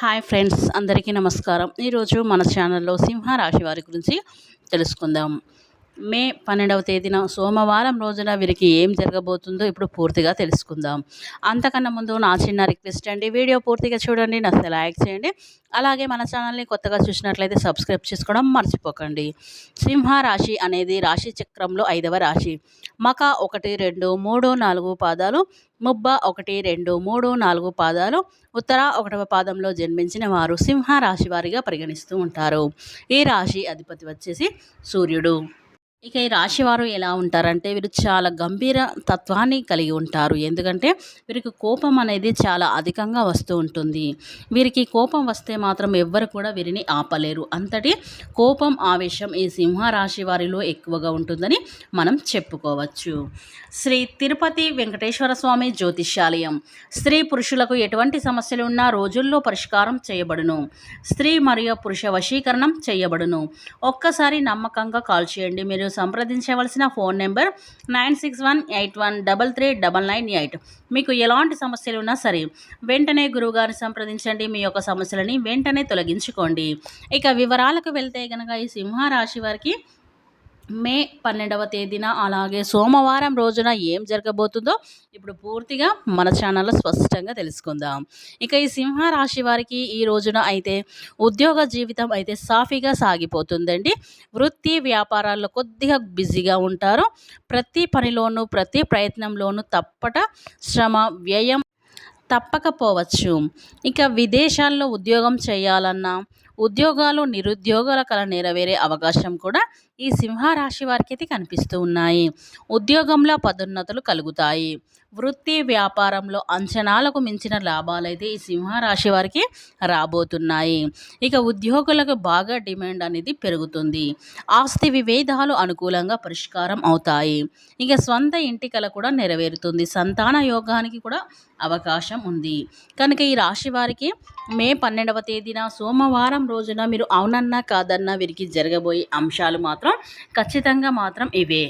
Hi friends అందరికీ నమస్కారం. ఈరోజు మన ఛానల్లో సింహరాశి వారి గురించి తెలుసుకుందాం. మే పన్నెండవ తేదీన సోమవారం రోజున వీరికి ఏం జరగబోతుందో ఇప్పుడు పూర్తిగా తెలుసుకుందాం. అంతకన్నా ముందు నా చిన్న రిక్వెస్ట్ అండి వీడియో పూర్తిగా చూడండి నచ్చితే లైక్ చేయండి అలాగే మన ఛానల్ని కొత్తగా చూసినట్లయితే సబ్స్క్రైబ్ చేసుకోవడం మర్చిపోకండి. సింహరాశి అనేది రాశి చక్రంలో ఐదవ రాశి. మక ఒకటి రెండు మూడు నాలుగు పాదాలు ముబ్బ ఒకటి రెండు మూడు నాలుగు పాదాలు ఉత్తర ఒకటవ పాదంలో జన్మించిన వారు సింహ రాశి వారిగా పరిగణిస్తూ ఉంటారు. ఈ రాశి అధిపతి వచ్చేసి సూర్యుడు. ఇక ఈ రాశివారు ఎలా ఉంటారంటే వీరు చాలా గంభీర తత్వాన్ని కలిగి ఉంటారు. ఎందుకంటే వీరికి కోపం అనేది చాలా అధికంగా వస్తూ ఉంటుంది. వీరికి కోపం వస్తే మాత్రం ఎవ్వరు కూడా వీరిని ఆపలేరు. అంతటి కోపం ఆవేశం ఈ సింహ రాశి వారిలో ఎక్కువగా ఉంటుందని మనం చెప్పుకోవచ్చు. శ్రీ తిరుపతి వెంకటేశ్వర స్వామి జ్యోతిష్యాలయం. స్త్రీ పురుషులకు ఎటువంటి సమస్యలు ఉన్నా రోజుల్లో పరిష్కారం చేయబడును. స్త్రీ మరియు పురుష వశీకరణం చేయబడును. ఒక్కసారి నమ్మకంగా కాల్ చేయండి. మీరు సంప్రదించవలసిన phone number nine six one eight one double three double nine eight. మీకు ఎలాంటి సమస్యలు ఉన్నా సరే వెంటనే గురువుగారిని సంప్రదించండి. మీ యొక్క సమస్యలని వెంటనే తొలగించుకోండి. ఇక వివరాలకు వెళ్తే కనుక ఈ సింహరాశి వారికి మే పన్నెండవ తేదీన అలాగే సోమవారం రోజున ఏం జరగబోతుందో ఇప్పుడు పూర్తిగా మన ఛానల్లో స్పష్టంగా తెలుసుకుందాం. ఇక ఈ సింహ రాశి వారికి ఈ రోజున అయితే ఉద్యోగ జీవితం అయితే సాఫీగా సాగిపోతుందండి. వృత్తి వ్యాపారాల్లో కొద్దిగా బిజీగా ఉంటారు. ప్రతి పనిలోనూ ప్రతి ప్రయత్నంలోనూ తప్పట శ్రమ వ్యయం తప్పకపోవచ్చు. ఇక విదేశాల్లో ఉద్యోగం చేయాలన్నా ఉద్యోగాలు నిరుద్యోగాల కల నెరవేరే అవకాశం కూడా ఈ సింహరాశి వారికి అయితే కనిపిస్తూ ఉన్నాయి. ఉద్యోగంలో పదోన్నతులు కలుగుతాయి. వృత్తి వ్యాపారంలో అంచనాలకు మించిన లాభాలైతే ఈ సింహరాశి వారికి రాబోతున్నాయి. ఇక ఉద్యోగులకు బాగా డిమాండ్ అనేది పెరుగుతుంది. ఆస్తి విభేదాలు అనుకూలంగా పరిష్కారం అవుతాయి. ఇక సొంత ఇంటికల కూడా నెరవేరుతుంది. సంతాన యోగానికి కూడా అవకాశం ఉంది. కనుక ఈ రాశి వారికి మే పన్నెండవ తేదీన సోమవారం రోజున మీరు అవునన్నా కాదన్నా వీరికి జరగబోయే అంశాలు మాత్రం ఖచ్చితంగా మాత్రం ఇవే.